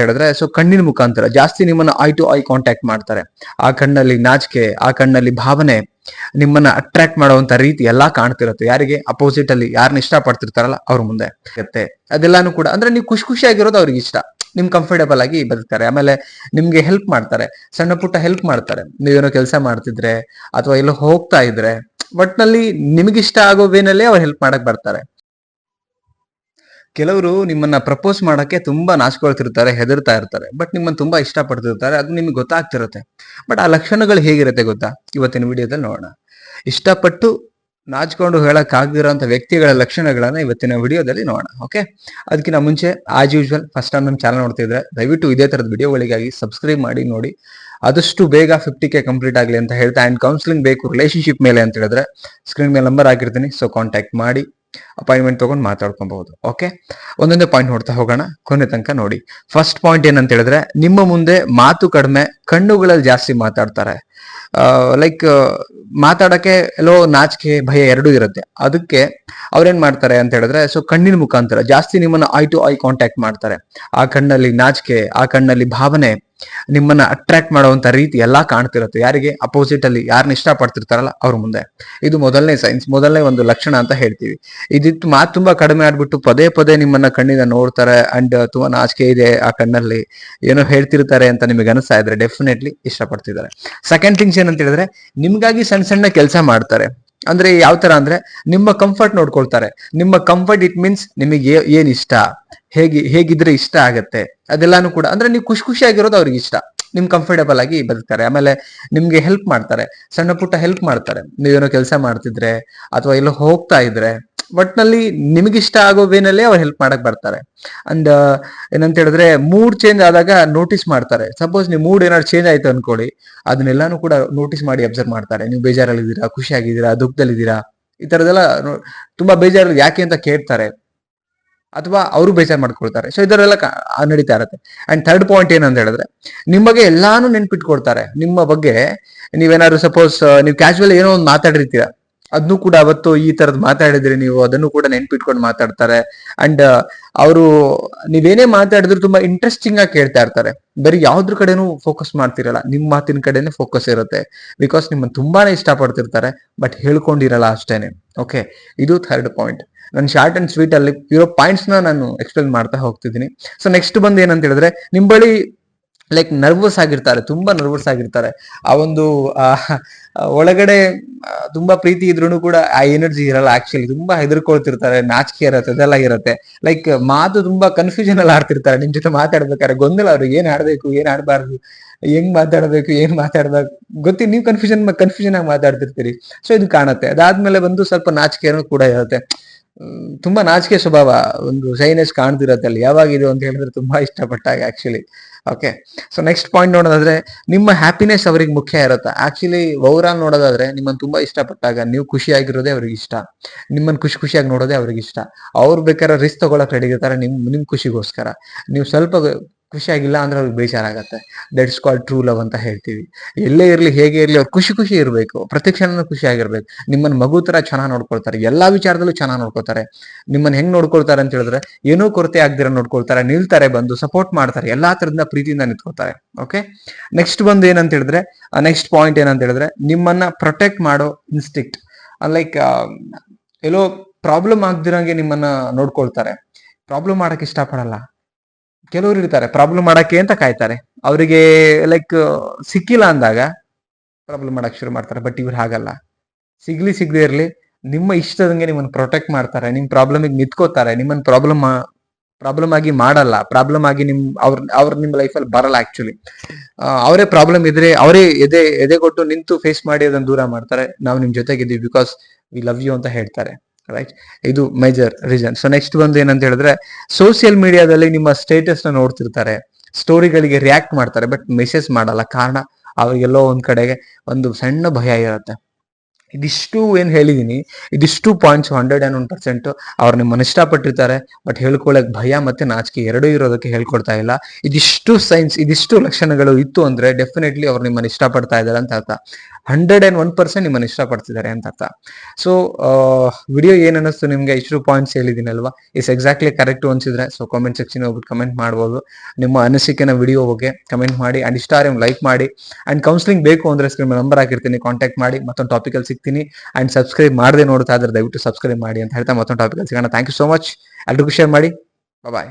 ಹೇಳಿದ್ರೆ ಸೊ ಕಣ್ಣಿನ ಮುಖಾಂತರ ಜಾಸ್ತಿ ನಿಮ್ಮನ್ನ ಐ ಟು ಐ ಕಾಂಟ್ಯಾಕ್ಟ್ ಮಾಡ್ತಾರೆ. ಆ ಕಣ್ಣಲ್ಲಿ ನಾಚಿಕೆ, ಆ ಕಣ್ಣಲ್ಲಿ ಭಾವನೆ ನಿಮ್ಮನ್ನ ಅಟ್ರಾಕ್ಟ್ ಮಾಡುವಂತ ರೀತಿ ಎಲ್ಲಾ ಕಾಣ್ತಿರುತ್ತೆ. ಯಾರಿಗೆ? ಅಪೋಸಿಟ್ ಅಲ್ಲಿ ಯಾರನ್ನ ಇಷ್ಟ ಪಡ್ತಿರ್ತಾರಲ್ಲ ಅವ್ರ ಮುಂದೆ. ಇರುತ್ತೆ ಅದೆಲ್ಲಾನು ಕೂಡ, ಅಂದ್ರೆ ನೀವು ಖುಷಿ ಖುಷಿಯಾಗಿರೋದು ಅವ್ರಿಗೆ ಇಷ್ಟ. ನಿಮ್ ಕಂಫರ್ಟೇಬಲ್ ಆಗಿ ಬದುಕ್ತಾರೆ. ಆಮೇಲೆ ನಿಮ್ಗೆ ಹೆಲ್ಪ್ ಮಾಡ್ತಾರೆ. ಸಣ್ಣ ಪುಟ್ಟ ಹೆಲ್ಪ್ ಮಾಡ್ತಾರೆ. ನೀವೇನೋ ಕೆಲಸ ಮಾಡ್ತಿದ್ರೆ, ಅಥವಾ ಎಲ್ಲೋ ಹೋಗ್ತಾ ಇದ್ರೆ, ಒಟ್ನಲ್ಲಿ ನಿಮ್ಗಿಷ್ಟ ಆಗೋ ವೇನಲ್ಲಿ ಅವ್ರು ಹೆಲ್ಪ್ ಮಾಡಕ್ ಬರ್ತಾರೆ. ಕೆಲವರು ನಿಮ್ಮನ್ನ ಪ್ರಪೋಸ್ ಮಾಡಕ್ಕೆ ತುಂಬಾ ನಾಚ್ಕೊಳ್ತಿರ್ತಾರೆ, ಹೆದರ್ತಾ ಇರ್ತಾರೆ. ಬಟ್ ನಿಮ್ಮನ್ನ ತುಂಬಾ ಇಷ್ಟಪಡ್ತಿರ್ತಾರೆ, ಅದು ನಿಮ್ಗೆ ಗೊತ್ತಾಗ್ತಿರುತ್ತೆ. ಬಟ್ ಆ ಲಕ್ಷಣಗಳು ಹೇಗಿರುತ್ತೆ ಗೊತ್ತಾ? ಇವತ್ತಿನ ವಿಡಿಯೋದಲ್ಲಿ ನೋಡೋಣ. ಇಷ್ಟಪಟ್ಟು ನಾಚ್ಕೊಂಡು ಹೇಳಕ್ ಆಗದಿರೋಂಥ ವ್ಯಕ್ತಿಗಳ ಲಕ್ಷಣಗಳನ್ನ ಇವತ್ತಿನ ವಿಡಿಯೋದಲ್ಲಿ ನೋಡೋಣ, ಓಕೆ? ಅದಕ್ಕಿಂತ ಮುಂಚೆ ಆಸ್ ಯೂಶುವಲ್ ಫಸ್ಟ್ ಟೈಮ್ ನಮ್ಮ ಚಾನಲ್ ನೋಡ್ತಿದ್ರೆ, ದಯವಿಟ್ಟು ಇದೇ ತರದ ವಿಡಿಯೋಗಳಿಗಾಗಿ ಸಬ್ಸ್ಕ್ರೈಬ್ ಮಾಡಿ, ನೋಡಿ. ಆದಷ್ಟು ಬೇಗ ಫಿಫ್ಟಿ ಕೆ ಕಂಪ್ಲೀಟ್ ಆಗಲಿ ಅಂತ ಹೇಳ್ತಾ ಆ್ಯಂಡ್ ಕೌನ್ಸಿಲಿಂಗ್ ಬೇಕು ರಿಲೇಶನ್ಶಿಪ್ ಮೇಲೆ ಅಂತ ಹೇಳಿದ್ರೆ ಸ್ಕ್ರೀನ್ ಮೇಲೆ ನಂಬರ್ ಹಾಕಿರ್ತೀನಿ ಸೊ ಕಾಂಟ್ಯಾಕ್ಟ್ ಮಾಡಿ. ಅಪಾಯಿಂಟ್ಮೆಂಟ್ ತಗೊಂಡು ಮಾತಾಡ್ಕೊಬಹುದು. ಓಕೆ ಒಂದೊಂದೇ ಪಾಯಿಂಟ್ ನೋಡ್ತಾ ಹೋಗೋಣ. ಕೊನೆ ತನಕ ನೋಡಿ. ಫಸ್ಟ್ ಪಾಯಿಂಟ್ ಏನಂತ ಹೇಳಿದ್ರೆ, ನಿಮ್ಮ ಮುಂದೆ ಮಾತು ಕಡಿಮೆ, ಕಣ್ಣುಗಳಲ್ಲಿ ಜಾಸ್ತಿ ಮಾತಾಡ್ತಾರೆ. ಲೈಕ್ ಮಾತಾಡಕ್ಕೆ ಎಲ್ಲೋ ನಾಚಿಕೆ, ಭಯ ಎರಡೂ ಇರುತ್ತೆ. ಅದಕ್ಕೆ ಅವ್ರೇನ್ ಮಾಡ್ತಾರೆ ಅಂತ ಹೇಳಿದ್ರೆ ಸೊ ಕಣ್ಣಿನ ಮುಖಾಂತರ ಜಾಸ್ತಿ ನಿಮ್ಮನ್ನ ಐ ಟು ಐ ಕಾಂಟ್ಯಾಕ್ಟ್ ಮಾಡ್ತಾರೆ. ಆ ಕಣ್ಣಲ್ಲಿ ನಾಚಿಕೆ, ಆ ಕಣ್ಣಲ್ಲಿ ಭಾವನೆ ನಿಮ್ಮನ್ನ ಅಟ್ರಾಕ್ಟ್ ಮಾಡುವಂತ ರೀತಿ ಎಲ್ಲಾ ಕಾಣ್ತಿರುತ್ತೆ. ಯಾರಿಗೆ? ಅಪೋಸಿಟ್ ಅಲ್ಲಿ ಯಾರನ್ನ ಇಷ್ಟ ಪಡ್ತಿರ್ತಾರಲ್ಲ ಅವ್ರ ಮುಂದೆ. ಇದು ಮೊದಲನೇ ಸೈನ್ಸ್ ಮೊದಲನೇ ಒಂದು ಲಕ್ಷಣ ಅಂತ ಹೇಳ್ತೀವಿ. ಇದಿತ್ತು ಮಾತು ತುಂಬಾ ಕಡಿಮೆ ಆಡ್ಬಿಟ್ಟು ಪದೇ ಪದೇ ನಿಮ್ಮನ್ನ ಕಣ್ಣಿನ ನೋಡ್ತಾರೆ ಅಂಡ್ ತುಂಬಾ ನಾಚಿಕೆ ಇದೆ ಆ ಕಣ್ಣಲ್ಲಿ. ಏನೋ ಹೇಳ್ತಿರ್ತಾರೆ ಅಂತ ನಿಮಗೆ ಅನಿಸ್ತಾ ಇದ್ರೆ ಡೆಫಿನೆಟ್ಲಿ ಇಷ್ಟಪಡ್ತಿದ್ದಾರೆ. ಸೆಕೆಂಡ್ ಥಿಂಗ್ಸ್ ಏನಂತ ಹೇಳಿದ್ರೆ ನಿಮ್ಗಾಗಿ ಸಣ್ಣ ಸಣ್ಣ ಕೆಲಸ ಮಾಡ್ತಾರೆ. ಅಂದ್ರೆ ಯಾವ ತರ ಅಂದ್ರೆ ನಿಮ್ಮ ಕಂಫರ್ಟ್ ನೋಡ್ಕೊಳ್ತಾರೆ. ನಿಮ್ಮ ಕಂಫರ್ಟ್ ಇಟ್ ಮೀನ್ಸ್ ನಿಮಗೆ ಏನ್ ಇಷ್ಟ? ಹೇಗೆ ಹೇಗಿದ್ರೆ ಇಷ್ಟ ಆಗತ್ತೆ? ಅದೆಲ್ಲಾನು ಕೂಡ ಅಂದ್ರೆ ನೀವು ಖುಷಿ ಖುಷಿಯಾಗಿರೋದು ಅವ್ರಿಗೆ ಇಷ್ಟ. ನಿಮ್ ಕಂಫರ್ಟೇಬಲ್ ಆಗಿ ಬದುಕ್ತಾರೆ. ಆಮೇಲೆ ನಿಮ್ಗೆ ಹೆಲ್ಪ್ ಮಾಡ್ತಾರೆ. ಸಣ್ಣ ಪುಟ್ಟ ಹೆಲ್ಪ್ ಮಾಡ್ತಾರೆ. ನೀವೇನೋ ಕೆಲಸ ಮಾಡ್ತಿದ್ರೆ ಅಥವಾ ಎಲ್ಲೋ ಹೋಗ್ತಾ ಇದ್ರೆ ಒಟ್ನಲ್ಲಿ ನಿಮಗಿಷ್ಟ ಆಗೋ ವೇನಲ್ಲೇ ಅವ್ರು ಹೆಲ್ಪ್ ಮಾಡಕ್ ಬರ್ತಾರೆ. ಅಂಡ್ ಏನಂತ ಹೇಳಿದ್ರೆ ಮೂಡ್ ಚೇಂಜ್ ಆದಾಗ ನೋಟಿಸ್ ಮಾಡ್ತಾರೆ. ಸಪೋಸ್ ನೀವು ಮೂಡ್ ಏನಾದ್ರು ಚೇಂಜ್ ಆಯ್ತು ಅನ್ಕೊಳ್ಳಿ. ಅದನ್ನೆಲ್ಲಾನು ಕೂಡ ನೋಟಿಸ್ ಮಾಡಿ ಅಬ್ಸರ್ವ್ ಮಾಡ್ತಾರೆ. ನೀವು ಬೇಜಾರಲ್ಲಿದ್ದೀರಾ, ಖುಷಿಯಾಗಿದ್ದೀರಾ, ದುಃಖದಲ್ಲಿದ್ದೀರಾ, ಈ ತರದೆಲ್ಲ ತುಂಬಾ ಬೇಜಾರು ಯಾಕೆ ಅಂತ ಕೇಳ್ತಾರೆ. ಅಥವಾ ಅವರು ಬೇಜಾರು ಮಾಡ್ಕೊಳ್ತಾರೆ. ಸೊ ಇದರೆಲ್ಲ ನಡೀತಾ ಇರುತ್ತೆ. ಅಂಡ್ ಥರ್ಡ್ ಪಾಯಿಂಟ್ ಏನಂತ ಹೇಳಿದ್ರೆ, ನಿಮ್ಮ ಬಗ್ಗೆ ಎಲ್ಲಾನು ನೆನ್ಪಿಟ್ಕೊಡ್ತಾರೆ ನಿಮ್ಮ ಬಗ್ಗೆ ನೀವೇನಾದ್ರು ಸಪೋಸ್ ನೀವು ಕ್ಯಾಶುವಲ್ ಏನೋ ಒಂದು ಮಾತಾಡಿರ್ತೀರ. ಅದನ್ನು ಕೂಡ ಅವತ್ತು ಈ ತರದ್ ಮಾತಾಡಿದ್ರಿ ನೀವು. ಅದನ್ನು ಕೂಡ ನೆನ್ಪಿಟ್ಕೊಂಡು ಮಾತಾಡ್ತಾರೆ. ಅಂಡ್ ಅವರು ನೀವೇನೇ ಮಾತಾಡಿದ್ರು ತುಂಬಾ ಇಂಟ್ರೆಸ್ಟಿಂಗ್ ಆಗಿ ಕೇಳ್ತಾ ಇರ್ತಾರೆ. ಬರೀ ಯಾವ್ದ್ರ ಕಡೆನೂ ಫೋಕಸ್ ಮಾಡ್ತಿರಲ್ಲ. ನಿಮ್ ಮಾತಿನ ಕಡೆನೆ ಫೋಕಸ್ ಇರುತ್ತೆ. ಬಿಕಾಸ್ ನಿಮ್ಮನ್ನ ತುಂಬಾನೇ ಇಷ್ಟಪಡ್ತಿರ್ತಾರೆ. ಬಟ್ ಹೇಳ್ಕೊಂಡಿರಲ್ಲ ಅಷ್ಟೇನೆ. ಓಕೆ ಇದು ಥರ್ಡ್ ಪಾಯಿಂಟ್ ನನ್ನ ಶಾರ್ಟ್ ಅಂಡ್ ಸ್ವೀಟ್ ಅಲ್ಲಿ ಇರೋ ಪಾಯಿಂಟ್ಸ್ನ ನಾನು ಎಕ್ಸ್ಪ್ಲೇನ್ ಮಾಡ್ತಾ ಹೋಗ್ತಿದ್ದೀನಿ. ಸೊ ನೆಕ್ಸ್ಟ್ ಬಂದು ಏನಂತ ಹೇಳಿದ್ರೆ, ನಿಮ್ ಬಳಿ ಲೈಕ್ ನರ್ವಸ್ ಆಗಿರ್ತಾರೆ, ತುಂಬಾ ನರ್ವಸ್ ಆಗಿರ್ತಾರೆ. ಆ ಒಂದು ಒಳಗಡೆ ತುಂಬಾ ಪ್ರೀತಿ ಇದ್ರೂ ಕೂಡ ಆ ಎನರ್ಜಿ ಇರಲ್ಲ ಆಕ್ಚುಲಿ ತುಂಬಾ ಹೆದರ್ಕೊಳ್ತಿರ್ತಾರೆ, ನಾಚಿಕೆ ಇರತ್ತೆ ಅದೆಲ್ಲ ಇರತ್ತೆ. ಲೈಕ್ ಮಾತು ತುಂಬಾ ಕನ್ಫ್ಯೂಷನ್ ಅಲ್ಲಿ ಆಡ್ತಿರ್ತಾರೆ. ನಿಮ್ ಜೊತೆ ಮಾತಾಡ್ಬೇಕಾದ್ರೆ ಗೊಂದಲ ಅವ್ರಿಗೆ, ಏನ್ ಆಡ್ಬೇಕು, ಏನ್ ಆಡ್ಬಾರ್ದು, ಹೆಂಗ್ ಮಾತಾಡ್ಬೇಕು, ಏನ್ ಮಾತಾಡ್ಬೇಕು ಗೊತ್ತಿ ನೀವು ಕನ್ಫ್ಯೂಷನ್ ಕನ್ಫ್ಯೂಷನ್ ಆಗಿ ಮಾತಾಡ್ತಿರ್ತೀರಿ. ಸೊ ಇದು ಕಾಣುತ್ತೆ. ಅದಾದ್ಮೇಲೆ ಬಂದು ಸ್ವಲ್ಪ ನಾಚಿಕೆನೂ ಕೂಡ ಇರುತ್ತೆ. ತುಂಬಾ ನಾಚಿಕೆ ಸ್ವಭಾವ ಒಂದು ಶೈನೆಸ್ ಕಾಣ್ತಿರತ್ತೆ ಅಲ್ಲಿ. ಯಾವಾಗ ಅಂತ ಹೇಳಿದ್ರೆ ತುಂಬಾ ಇಷ್ಟಪಟ್ಟಾಗ actually okay so next point ನೋಡೋದಾದ್ರೆ, ನಿಮ್ಮ ಹ್ಯಾಪಿನೆಸ್ ಅವ್ರಿಗೆ ಮುಖ್ಯ ಇರುತ್ತೆ. ಆಕ್ಚುಲಿ ಓವರಾಲ್ ನೋಡೋದಾದ್ರೆ, ನಿಮ್ಮನ್ನ ತುಂಬಾ ಇಷ್ಟಪಟ್ಟಾಗ ನೀವು ಖುಷಿಯಾಗಿರೋದೇ ಅವ್ರಿಗೆ ಇಷ್ಟ. ನಿಮ್ಮನ್ನ ಖುಷಿ ಖುಷಿಯಾಗಿ ನೋಡೋದೇ ಅವ್ರಿಗೆ ಇಷ್ಟ. ಅವ್ರು ಬೇಕಾದ್ರೆ ರಿಸ್ಕ್ ತಗೊಳಕ್ ರೆಡಿ ಇರ್ತಾರೆ, ನಿಮ್ ನಿಮ್ ಖುಷಿಗೋಸ್ಕರ. ನೀವು ಸ್ವಲ್ಪ ಖುಷಿಯಾಗಿಲ್ಲ ಅಂದ್ರೆ ಅವ್ರಿಗೆ ಬೇಜಾರಾಗತ್ತೆ. ದಟ್ಸ್ ಕಾಲ್ ಟ್ರೂ ಲವ್ ಅಂತ ಹೇಳ್ತೀವಿ. ಎಲ್ಲೇ ಇರಲಿ, ಹೇಗೆ ಇರಲಿ, ಅವ್ರು ಖುಷಿ ಖುಷಿ ಇರಬೇಕು. ಪ್ರತಿ ಕ್ಷಣನೂ ಖುಷಿಯಾಗಿರ್ಬೇಕು ನಿಮ್ಮನ್ನ ಮಗು ತರ ಚೆನ್ನಾಗಿ ನೋಡ್ಕೊಳ್ತಾರೆ. ಎಲ್ಲಾ ವಿಚಾರದಲ್ಲೂ ಚೆನ್ನಾಗಿ ನೋಡ್ಕೊಳ್ತಾರೆ. ನಿಮ್ಮನ್ನ ಹೆಂಗ್ ನೋಡ್ಕೊಳ್ತಾರೆ ಅಂತ ಹೇಳಿದ್ರೆ, ಏನೂ ಕೊರತೆ ಆಗದಿರ ನೋಡ್ಕೊಳ್ತಾರೆ, ನಿಲ್ತಾರೆ, ಬಂದು ಸಪೋರ್ಟ್ ಮಾಡ್ತಾರೆ, ಎಲ್ಲಾ ತರದಿಂದ ಪ್ರೀತಿಯಿಂದ ನಿಂತ್ಕೊಳ್ತಾರೆ. ಓಕೆ ನೆಕ್ಸ್ಟ್ ಬಂದು ಏನಂತ ಹೇಳಿದ್ರೆ ನೆಕ್ಸ್ಟ್ ಪಾಯಿಂಟ್ ಏನಂತ ಹೇಳಿದ್ರೆ, ನಿಮ್ಮನ್ನ ಪ್ರೊಟೆಕ್ಟ್ ಮಾಡೋ ಇನ್ಸ್ಟಿಕ್ಟ್ ಲೈಕ್ ಎಲ್ಲೋ ಪ್ರಾಬ್ಲಮ್ ಆಗ್ದಿರಂಗೆ ನಿಮ್ಮನ್ನ ನೋಡ್ಕೊಳ್ತಾರೆ. ಪ್ರಾಬ್ಲಮ್ ಮಾಡಕ್ ಇಷ್ಟಪಡಲ್ಲ. ಕೆಲವರು ಇರ್ತಾರೆ ಪ್ರಾಬ್ಲಮ್ ಮಾಡಕ್ಕೆ ಅಂತ ಕಾಯ್ತಾರೆ. ಅವರಿಗೆ ಲೈಕ್ ಸಿಕ್ಕಿಲ್ಲ ಅಂದಾಗ ಪ್ರಾಬ್ಲಮ್ ಮಾಡಕ್ ಶುರು ಮಾಡ್ತಾರೆ ಬಟ್ ಇವ್ರು ಹಾಗಲ್ಲ. ಸಿಗ್ಲಿ ಸಿಗದೆ ಇರಲಿ, ನಿಮ್ಮ ಇಷ್ಟದಂಗೆ ನಿಮ್ಮನ್ನು ಪ್ರೊಟೆಕ್ಟ್ ಮಾಡ್ತಾರೆ, ನಿಮ್ಮ ಪ್ರಾಬ್ಲಮಿಗೆ ನಿಂತ್ಕೋತಾರೆ, ನಿಮ್ಮನ್ನು ಪ್ರಾಬ್ಲಮ್ ಪ್ರಾಬ್ಲಮ್ ಆಗಿ ಮಾಡಲ್ಲ ಪ್ರಾಬ್ಲಮ್ ಆಗಿ ನಿಮ್, ಅವ್ರ ಅವ್ರ ನಿಮ್ಮ ಲೈಫಲ್ಲಿ ಬರಲ್ಲ ಆಕ್ಚುಲಿ ಅವರೇ ಪ್ರಾಬ್ಲಮ್ ಇದ್ರೆ, ಅವರೇ ಎದೆ ಎದೆ ಕೊಟ್ಟು ನಿಂತು ಫೇಸ್ ಮಾಡಿ ಅದನ್ನ ದೂರ ಮಾಡ್ತಾರೆ, ನಾವು ನಿಮ್ ಜೊತೆಗಿದ್ದೀವಿ ಬಿಕಾಸ್ ವಿ ಲವ್ ಯು ಅಂತ ಹೇಳ್ತಾರೆ. ರೈಟ್ ಇದು ಮೇಜರ್ ರೀಸನ್ ಸೊ ನೆಕ್ಸ್ಟ್ ಒಂದು ಏನಂತ ಹೇಳಿದ್ರೆ ಸೋಷಿಯಲ್ ಮೀಡಿಯಾದಲ್ಲಿ ನಿಮ್ಮ ಸ್ಟೇಟಸ್ನ ನೋಡ್ತಿರ್ತಾರೆ. ಸ್ಟೋರಿಗಳಿಗೆ ರಿಯಾಕ್ಟ್ ಮಾಡ್ತಾರೆ ಬಟ್ ಮೆಸೇಜ್ ಮಾಡಲ್ಲ. ಕಾರಣ, ಅವ್ರಿಗೆಲ್ಲೋ ಒಂದ್ ಕಡೆಗೆ ಒಂದು ಸಣ್ಣ ಭಯ ಇರುತ್ತೆ. ಇದಿಷ್ಟು ಏನ್ ಹೇಳಿದೀನಿ, ಇದಿಷ್ಟು points hundred and one percent ಅವ್ರು ನಿಮ್ಮನ್ನ ಇಷ್ಟಪಟ್ಟಿರ್ತಾರೆ ಬಟ್ ಹೇಳ್ಕೊಳಕ್ ಭಯ ಮತ್ತೆ ನಾಚಿಕೆ ಎರಡೂ ಇರೋದಕ್ಕೆ ಹೇಳ್ಕೊಡ್ತಾ ಇಲ್ಲ. ಇದಿಷ್ಟು ಸೈನ್ಸ್ ಇದಿಷ್ಟು ಲಕ್ಷಣಗಳು ಇತ್ತು ಅಂದ್ರೆ ಡೆಫಿನೆಟ್ಲಿ ಅವ್ರು ನಿಮ್ಮನ್ನ ಇಷ್ಟಪಡ್ತಾ ಇದ್ದಾರೆ ಅಂತ ಅರ್ಥ. ಹಂಡ್ರೆಡ್ ಆ್ಯಂಡ್ ಒನ್ ಪರ್ಸೆಂಟ್ ನಿಮ್ಮನ್ನು ಇಷ್ಟಪಡ್ತಿದ್ದಾರೆ ಅಂತ ಅರ್ಥ. ಸೊ ವಿಡಿಯೋ ಏನು ಅನ್ನಿಸ್ತು ನಿಮಗೆ? ಇಷ್ಟು ಪಾಯಿಂಟ್ಸ್ ಹೇಳಿದ್ದೀನಲ್ವಾ? ಇಸ್ ಎಕ್ಸಾಕ್ಟ್ಲಿ ಕರೆಕ್ಟ್ ಅನ್ಸಿದ್ರೆ ಸೊ ಕಾಮೆಂಟ್ ಸೆಕ್ಷನ್ ಹೋಗ್ಬಿಟ್ಟು ಕಮೆಂಟ್ ಮಾಡ್ಬೋದು. ನಿಮ್ಮ ಅನಿಸಿಕೆನ ವಿಡಿಯೋ ಬಗ್ಗೆ ಕಮೆಂಟ್ ಮಾಡಿ ಆ್ಯಂಡ್ ಇಷ್ಟ ಆದ್ರೆ ಲೈಕ್ ಮಾಡಿ ಆ್ಯಂಡ್ ಕೌನ್ಸಿಲಿಂಗ್ ಬೇಕು ಅಂದರೆ ಸ್ಕ್ರೀನ್ ನಂಬರ್ ಹಾಕಿರ್ತೀನಿ ಕಾಂಟ್ಯಾಕ್ಟ್ ಮಾಡಿ, ಮತ್ತೊಂದು ಟಾಪಿಕಲ್ ಸಿಗ್ತೀನಿ ಅಂಡ್ ಸಬ್ಸ್ಕ್ರೈಬ್ ಮಾಡದೆ ನೋಡ್ತಾ ಇದ್ರೆ ದಯವಿಟ್ಟು ಸಬ್ಸ್ಕ್ರೈಬ್ ಮಾಡಿ ಅಂತ ಹೇಳ್ತಾ ಮತ್ತೊಂದು ಟಾಪಿಕಲ್ಲಿ ಸಿಗೋಣ. ಥ್ಯಾಂಕ್ ಯು ಸೋ ಮಚ್ ಎಲ್ರಿಗೂ ಶೇರ್ ಮಾಡಿ. ಬಾಯ್